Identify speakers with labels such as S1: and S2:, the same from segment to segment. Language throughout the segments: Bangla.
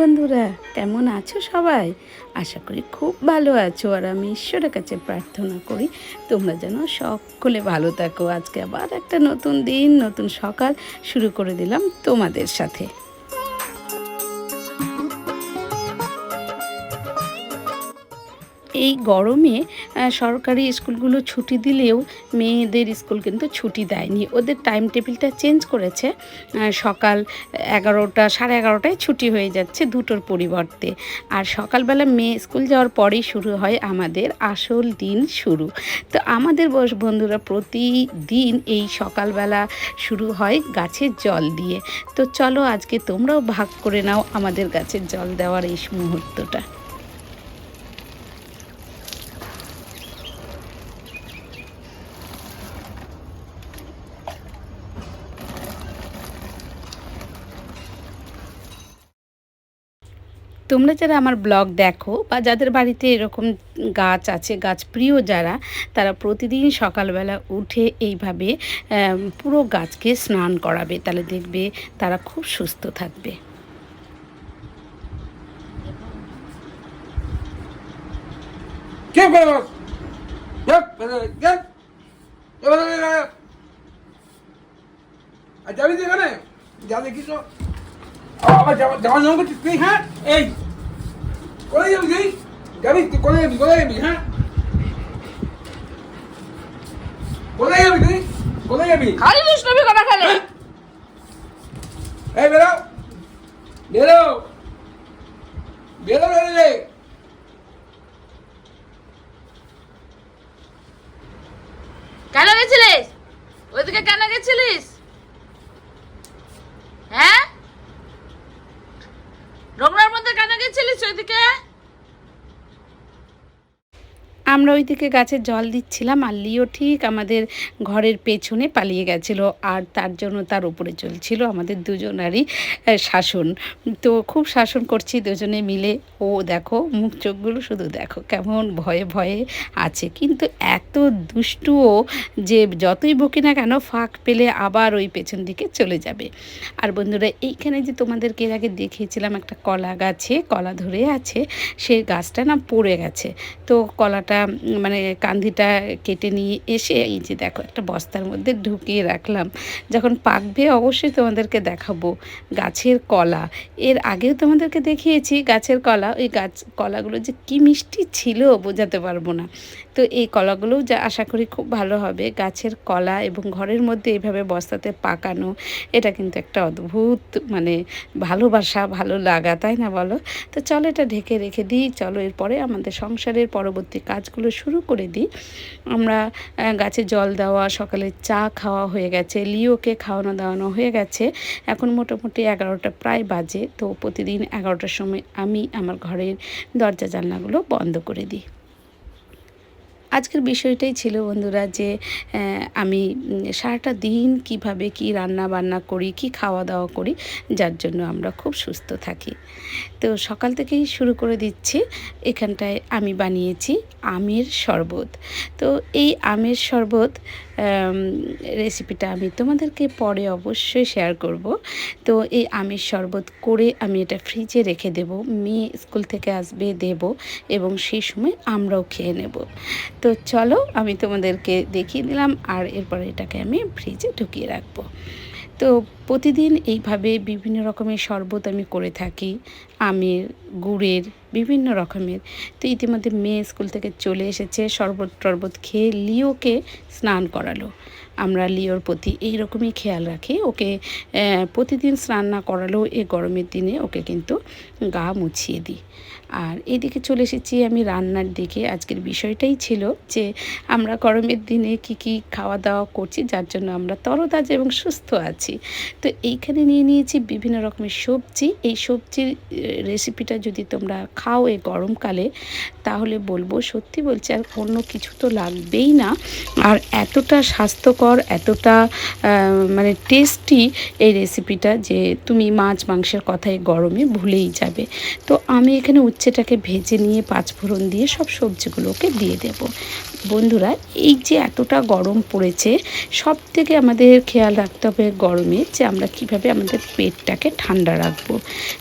S1: বন্ধুরা, কেমন আছো সবাই? আশা করি খুব ভালো আছো আর আমি ঈশ্বরের কাছে প্রার্থনা করি তোমরা যেন সকলে ভালো থাকো। আজকে আবার একটা নতুন দিন, নতুন সকাল শুরু করে দিলাম তোমাদের সাথে। এই গরমে সরকারি স্কুলগুলো ছুটি দিলেও মেয়েদের স্কুল কিন্তু ছুটি দেয়নি। ওদের টাইম টেবিলটা চেঞ্জ করেছে সকাল এগারোটা, সাড়ে এগারোটায় ছুটি হয়ে যাচ্ছে দুটোর পরিবর্তে। আর সকালবেলা মেয়ে স্কুল যাওয়ার পরেই শুরু হয় আমাদের আসল দিন শুরু। তো আমাদের বস বন্ধুরা প্রতিদিন এই সকালবেলা শুরু হয় গাছের জল দিয়ে। তো চলো আজকে তোমরাও ভাগ করে নাও আমাদের গাছের জল দেওয়ার এই মুহূর্তটা। তোমরা যারা আমার ব্লগ দেখো বা যাদের বাড়িতে এরকম গাছ আছে, গাছ প্রিয় যারা, তারা প্রতিদিন সকালবেলা উঠে এইভাবে পুরো গাছকে স্নান করাবে। তাহলে দেখবে তারা খুব সুস্থ থাকবে।
S2: যাবি যাবে কিছু আবার করছিস তুই হ্যাঁ? এই কোথায় যাবি তুই? যাবি? তুই কোথায় যাবি কোথায় যাবি কোথায় যাবি তুই? কোথায় যাবি?
S3: খালি দুষ্টমি করা খেলে?
S2: এই বেরো। বেরো। বেরো বেরো রে
S3: কেন গেছিলিস? ওইদিকে কেন গেছিলিস হ্যাঁ রমনার মধ্যে কেন গেছিলিস ওইদিকে
S1: আমরা ওই দিকে গাছে জল দিচ্ছিলাম আর লিও ঠিক আমাদের ঘরের পেছনে পালিয়ে গেছিল আর তার জন্য তার উপরে চলছিল আমাদের দুজনারই শাসন। তো খুব শাসন করছি দুজনে মিলে। ও দেখো, মুখ চোখগুলো শুধু দেখো, কেমন ভয়ে ভয়ে আছে। কিন্তু এত দুষ্টুও যে যতই বকি না কেন ফাঁক পেলে আবার ওই পেছন দিকে চলে যাবে। আর বন্ধুরা, এইখানে যে তোমাদেরকে এর আগে দেখিয়েছিলাম একটা কলা গাছে, কলা ধরে আছে, সেই গাছটা না পড়ে গেছে। তো কলাটা মানে কান্দিটা কেটে নিয়ে এসে এই যে দেখো, একটা বস্তার মধ্যে ঢুকিয়ে রাখলাম। যখন পাকবে অবশ্যই তোমাদেরকে দেখাবো গাছের কলা। এর আগেও তোমাদেরকে দেখিয়েছি গাছের কলা। ওই গাছ কলাগুলো যে কি মিষ্টি ছিল বোঝাতে পারব না। তো এই কলাগুলোও যা আশা করি খুব ভালো হবে। গাছের কলা এবং ঘরের মধ্যে এইভাবে বস্তাতে পাকানো, এটা কিন্তু একটা অদ্ভুত মানে ভালোবাসা, ভালো লাগা, তাই না বলো? তো চলো এটা ঢেকে রেখে দিই। চলো এরপরে আমাদের সংসারের পরবর্তী কাজগুলো শুরু করে দিই। আমরা গাছে জল দেওয়া, সকালে চা খাওয়া হয়ে গেছে, লিওকে খাওয়ানো দাওয়ানো হয়ে গেছে। এখন মোটামুটি এগারোটা, প্রায় বাজে। তো প্রতিদিন এগারোটার সময় আমি আমার ঘরের দরজা জানলাগুলো বন্ধ করে দিই। আজকের বিষয়টাই ছিল বন্ধুরা যে আমি সারাটা দিন কীভাবে কি রান্না বান্না করি, কি খাওয়া দাওয়া করি, যার জন্য আমরা খুব সুস্থ থাকি। তো সকাল থেকেই শুরু করে দিচ্ছি। এখানটায় আমি বানিয়েছি আমের শরবত। তো এই আমের শরবত রেসিপিটা আমি তোমাদেরকে পরে অবশ্যই শেয়ার করব। তো এই আমের শরবত করে আমি এটা ফ্রিজে রেখে দেব। মেয়ে স্কুল থেকে আসবে, দেব এবং সেই সময় আমরাও খেয়ে নেব। তো চলো আমি তোমাদেরকে দেখিয়ে দিলাম আর এরপরে এটাকে আমি ফ্রিজে ঢুকিয়ে রাখব। তো প্রতিদিন এইভাবে বিভিন্ন রকমের শরবত আমি করে থাকি। আমের, গুড়ের, বিভিন্ন রকমের। তো ইতিমধ্যে মেয়ে স্কুল থেকে চলে এসেছে শরবত টরবত খেয়ে লিওকে স্নান করালো। আমরা লিওর প্রতি এই রকমই খেয়াল রাখি। ওকে প্রতিদিন স্নান না করালেও এই গরমের দিনে ওকে কিন্তু গা মুছিয়ে দিই। আর এদিকে চলে এসেছি আমি রান্নার দিকে। আজকের বিষয়টাই ছিল যে আমরা গরমের দিনে কি কি খাওয়া দাওয়া করছি, যার জন্য আমরা তরতাজা এবং সুস্থ আছি। তো এইখানে নিয়ে নিয়েছি বিভিন্ন রকমের সবজি। এই সবজির রেসিপিটা যদি তোমরা খাও এই গরমকালে তাহলে বলব সত্যি বলছি আর অন্য কিছু তো লাগবেই না। আর এতটা স্বাস্থ্যকর, এতটা মানে টেস্টি এই রেসিপিটা যে তুমি মাছ মাংসের কথাই গরমে ভুলেই যাবে। তো আমি এখানে উচ্ছেটাকে ভেজে নিয়ে পাঁচফোড়ন দিয়ে সব সবজিগুলোকে দিয়ে দেব। বন্ধুরা, এই যে এতটা গরম পড়েছে সব থেকে আমাদের খেয়াল রাখতে হবে গরমে যে আমরা কীভাবে আমাদের পেটটাকে ঠান্ডা রাখব।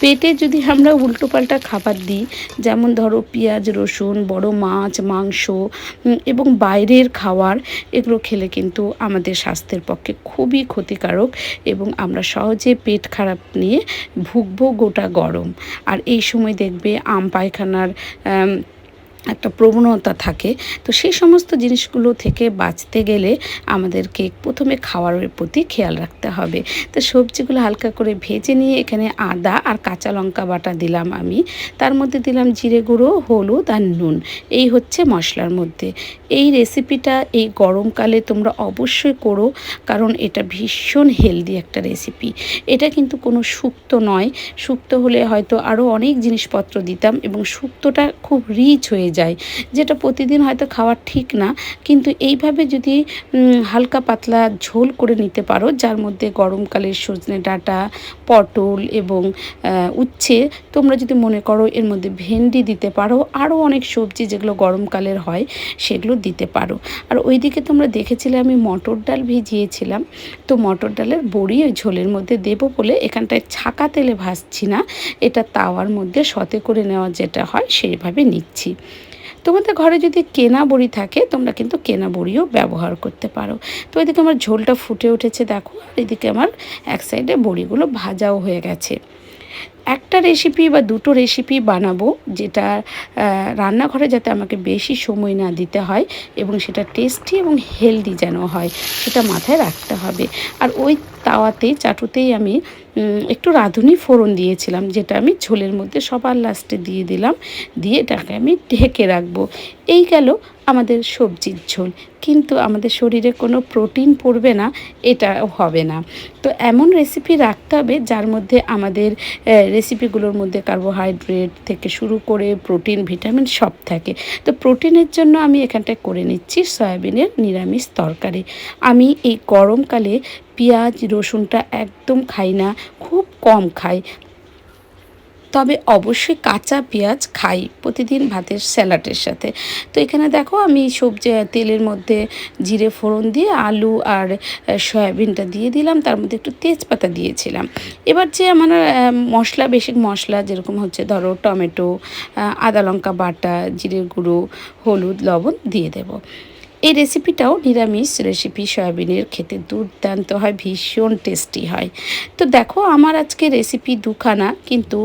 S1: পেটে যদি আমরা উল্টোপাল্টা খাবার দিই, যেমন ধরো পেঁয়াজ, রসুন, বড় মাছ, মাংস এবং বাইরের খাওয়ার, এগুলো খেলে কিন্তু আমাদের স্বাস্থ্যের পক্ষে খুবই ক্ষতিকারক এবং আমরা সহজে পেট খারাপ নিয়ে ভুগবো গোটা গরম। আর এই সময় দেখবে আম পায়খানার একটা প্রবণতা থাকে। তো সেই সমস্ত জিনিসগুলো থেকে বাঁচতে গেলে আমাদেরকে প্রথমে খাওয়ারের প্রতি খেয়াল রাখতে হবে। তো সবজিগুলো হালকা করে ভেজে নিয়ে এখানে আদা আর কাঁচা লঙ্কা বাটা দিলাম আমি। তার মধ্যে দিলাম জিরে গুঁড়ো, হলুদ আর নুন। এই হচ্ছে মশলার মধ্যে। এই রেসিপিটা এই গরমকালে তোমরা অবশ্যই করো, কারণ এটা ভীষণ হেলদি একটা রেসিপি। এটা কিন্তু কোনো শুক্তো নয়। শুক্তো হলে হয়তো আরও অনেক জিনিসপত্র দিতাম এবং শুক্তোটা খুব রিচ হয়ে যায়। যেটা প্রতিদিন হয়তো খাওয়া ঠিক না, কিন্তু এইভাবে যদি হালকা পাতলা ঝোল করে নিতে পারো, যার মধ্যে গরমকালের সজনে ডাঁটা, পটল এবং উচ্ছে, তোমরা যদি মনে করো এর মধ্যে ভেন্ডি দিতে পারো, আরও অনেক সবজি যেগুলো গরমকালের হয়, সেগুলো দিতে পারো। আর ওইদিকে তোমরা দেখেছিলে আমি মটর ডাল ভিজিয়েছিলাম, তো মটর ডালের বড়ি ওই ঝোলের মধ্যে দেবো বলে এখানটায় ছাকা তেলে ভাজছি না, এটা তাওয়ার মধ্যে সতে করে নেওয়া যেটা হয়, সেইভাবে নিচ্ছি। তোমাদের ঘরে যদি কেনা বড়ি থাকে, তোমরা কিন্তু কেনা বড়িও ব্যবহার করতে পারো। তো এদিকে আমার ঝোলটা ফুটে উঠেছে, দেখো। আর এদিকে আমার এক সাইডে বড়িগুলো ভাজাও হয়ে গেছে। একটা রেসিপি বা দুটো রেসিপি বানাবো যেটা রান্নাঘরে যাতে আমাকে বেশি সময় না দিতে হয় এবং সেটা টেস্টি এবং হেলদি যেন হয়, সেটা মাথায় রাখতে হবে। আর ওই তাওয়াতে, চাটুতেই আমি একটু রাঁধুনি ফোড়ন দিয়েছিলাম, যেটা আমি ঝোলের মধ্যে সবার লাস্টে দিয়ে দিলাম, দিয়ে এটাকে আমি ঢেকে রাখব। এই গেল আমাদের সবজির ঝোল। কিন্তু আমাদের শরীরে কোনো প্রোটিন পড়বে না এটা হবে না। তো এমন রেসিপি রাখতে হবে যার মধ্যে আমাদের রেসিপিগুলোর মধ্যে কার্বোহাইড্রেট থেকে শুরু করে প্রোটিন, ভিটামিন সব থাকে। তো প্রোটিনের জন্য আমি এখানটায় করে নিচ্ছি সয়াবিনের নিরামিষ তরকারি। আমি এই গরমকালে পেঁয়াজ, রসুনটা একদম খাই না, খুব কম খাই। তবে অবশ্যই কাঁচা পেঁয়াজ খাই প্রতিদিন ভাতের স্যালাডের সাথে। তো এখানে দেখো আমি সবজি, তেলের মধ্যে জিরে ফোড়ন দিয়ে আলু আর সয়াবিনটা দিয়ে দিলাম, তার মধ্যে একটু তেজপাতা দিয়েছিলাম। এবার যে আমার মশলা বেশি মশলা যেরকম হচ্ছে, ধরো টমেটো আদা লঙ্কা বাটা, জিরের গুঁড়ো, হলুদ, লবণ দিয়ে দেবো। এই রেসিপিটাও নিরামিষ রেসিপি সয়াবিনের খেতে দুর্দান্ত হয়, ভীষণ টেস্টি হয়। তো দেখো, আমার আজকে রেসিপি দুখানা, কিন্তু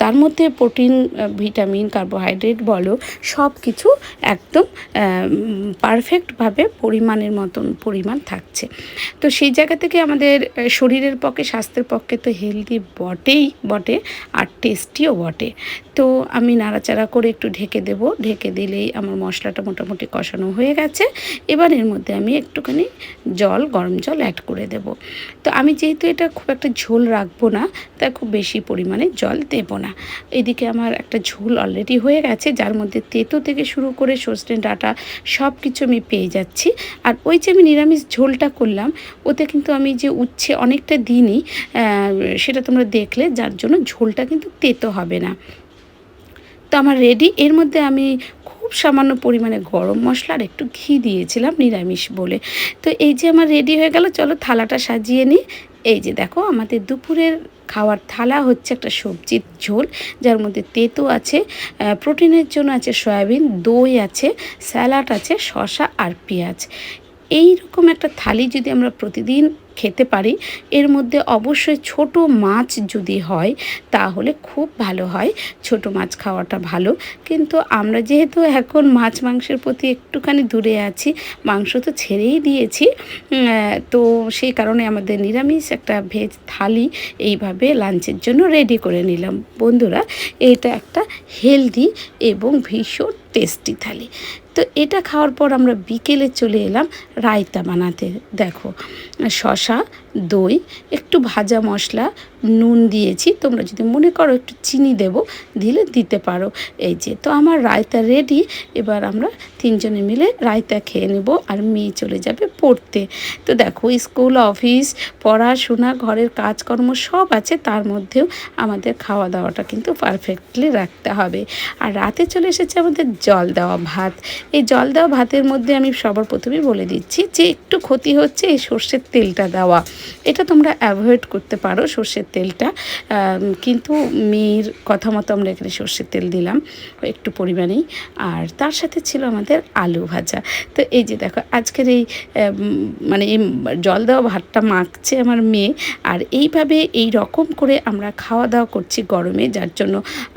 S1: তার মধ্যে প্রোটিন ভিটামিন কার্বোহাইড্রেট বলো সব কিছু একদম পারফেক্টভাবে পরিমাণের মতন পরিমাণ থাকছে। তো সেই জায়গা থেকে আমাদের শরীরের পক্ষে, স্বাস্থ্যের পক্ষে তো হেলদি বটেই, বটে, আর টেস্টিও বটে। তো আমি নাড়াচাড়া করে একটু ঢেকে দেব। ঢেকে দিলেই আমার মশলাটা মোটামুটি কষানো হয়ে গেছে। এবার এর মধ্যে আমি একটুখানি জল, গরম জল অ্যাড করে দেব। তো আমি যেহেতু এটা খুব একটা ঝোল রাখব না তাই খুব বেশি পরিমাণে জল দেবো না। এদিকে আমার একটা ঝোল অলরেডি হয়ে গেছে, যার মধ্যে তেতো থেকে শুরু করে সজনে ডাটা সব কিছু আমি পেয়ে যাচ্ছি। আর ওই যে আমি নিরামিষ ঝোলটা করলাম, ওতে কিন্তু আমি যে উচ্ছে অনেকটা দিনই সেটা তোমরা দেখলে, যার জন্য ঝোলটা কিন্তু তেতো হবে না। তো আমার রেডি এর মধ্যে আমি খুব সামান্য পরিমাণে গরম মশলা আর একটু ঘি দিয়েছিলাম, নিরামিষ বলে। তো এই যে আমার রেডি হয়ে গেল, চলো থালাটা সাজিয়ে নিই। এই যে দেখো, আমাদের দুপুরের খাওয়ার থালা হচ্ছে একটা সবজির ঝোল, যার মধ্যে তেতো আছে প্রোটিনের জন্য আছে সয়াবিন, দই আছে, স্যালাড আছে, শসা আর পেঁয়াজ। এই রকম একটা থালি যদি আমরা প্রতিদিন খেতে পারি, এর মধ্যে অবশ্যই ছোট মাছ যদি হয়, তাহলে খুব ভালো হয়। ছোট মাছ খাওয়াটা ভালো। কিন্তু আমরা যেহেতু এখন মাছ মাংসের প্রতি একটুখানি দূরে আছি, মাংস তো ছেড়েই দিয়েছি তো সেই কারণে আমাদের নিরামিষ একটা ভেজ থালি এইভাবে লাঞ্চের জন্য রেডি করে নিলাম। বন্ধুরা, এটা একটা হেলদি এবং ভীষণ টেস্টি থালি। তো এটা খাওয়ার পর আমরা বিকেলে চলে এলাম রায়তা বানাতে। দেখো শশা দই, একটু ভাজা মশলা, নুন দিয়েছি। তোমরা যদি মনে করো একটু চিনি দেব, দিলে দিতে পারো। এই যে, তো আমার রায়তা রেডি এবার আমরা তিনজনে মিলে রায়তা খেয়ে নেব আর মেয়ে চলে যাবে পড়তে। তো দেখো, স্কুল, অফিস, পড়াশোনা, ঘরের কাজকর্ম সব আছে। তার মধ্যেও আমাদের খাওয়া দাওয়াটা কিন্তু পারফেক্টলি রাখতে হবে। আর রাতে চলে এসেছে আমাদের জল দেওয়া ভাত। এই জল দেওয়া ভাতের মধ্যে আমি সবার প্রথমেই বলে দিচ্ছি যে একটু ক্ষতি হচ্ছে এই সর্ষের তেলটা দেওয়া। এটা তোমরা অ্যাভয়েড করতে পারো সর্ষের তেলটা। কিন্তু মেয়ের কথা মতো আমরা এখানে সর্ষের তেল দিলাম একটু পরিমাণেই। আর তার সাথে ছিল আমাদের আলু ভাজা। তো এই যে দেখো, আজকের এই মানে এই জল দেওয়া ভাতটা মাখছে আমার মেয়ে। আর এইভাবে এই রকম করে আমরা খাওয়া দাওয়া করছি গরমে, যার জন্য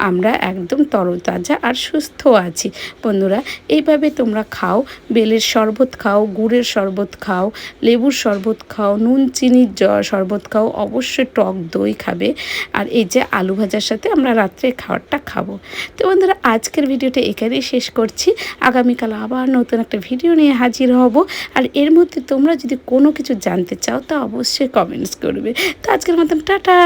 S1: আমরা একদম তরতাজা আর সুস্থ আছি। বন্ধুরা এইভাবে তোমরা খাও, বেলের শরবত খাও, গুড়ের শরবত খাও, লেবুর শরবত খাও, নুন, চিনির শরবত খাও, অবশ্যই টক দই খাবে। আর এই যে আলু ভাজার সাথে আমরা রাত্রে খাবারটা খাব। তো বন্ধুরা, আজকের ভিডিওটা এখানেই শেষ করছি। আগামীকাল আবার নতুন একটা ভিডিও নিয়ে হাজির হব। আর এর মধ্যে তোমরা যদি কোনো কিছু জানতে চাও, তা অবশ্যই কমেন্টস করবে। তো আজকের মতন, টাটা!